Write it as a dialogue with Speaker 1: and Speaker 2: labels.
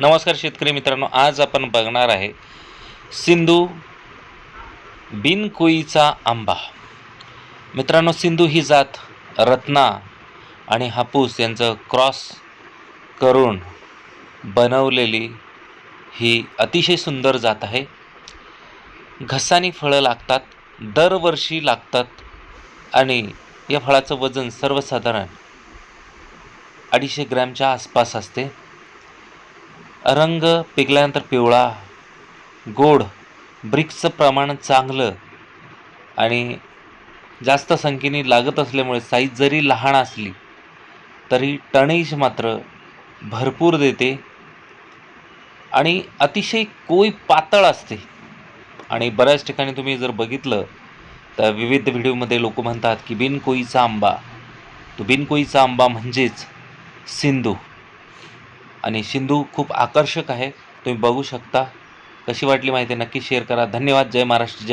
Speaker 1: नमस्कार शेतकरी मित्रांनो आज आपण बघणार आहे सिंधू बिनकुईचा आंबा. मित्रांनो सिंधू ही जात रत्ना आणि हापूस यांचं क्रॉस करून बनवलेली ही अतिशय सुंदर जात आहे. घसानी फळं लागतात दरवर्षी लागतात आणि या फळाचं वजन सर्वसाधारण अडीचशे ग्रॅमच्या आसपास असते. रंग पिकल्यानंतर पिवळा गोड ब्रिक्सचं प्रमाण चांगलं आणि जास्त संख्येने लागत असल्यामुळे साईज जरी लहान असली तरी टणेज मात्र भरपूर देते आणि अतिशय कोई पातळ असते. आणि बऱ्याच ठिकाणी तुम्ही जर बघितलं तर विविध व्हिडिओमध्ये लोक म्हणतात की बिनकोईचा आंबा तो बिनकोईचा आंबा म्हणजेच सिंधू. आणि सिंधू खूप आकर्षक आहे. तुम्ही बघू शकता. कशी वाटली माहिती नक्की शेअर करा. धन्यवाद. जय महाराष्ट्र. जय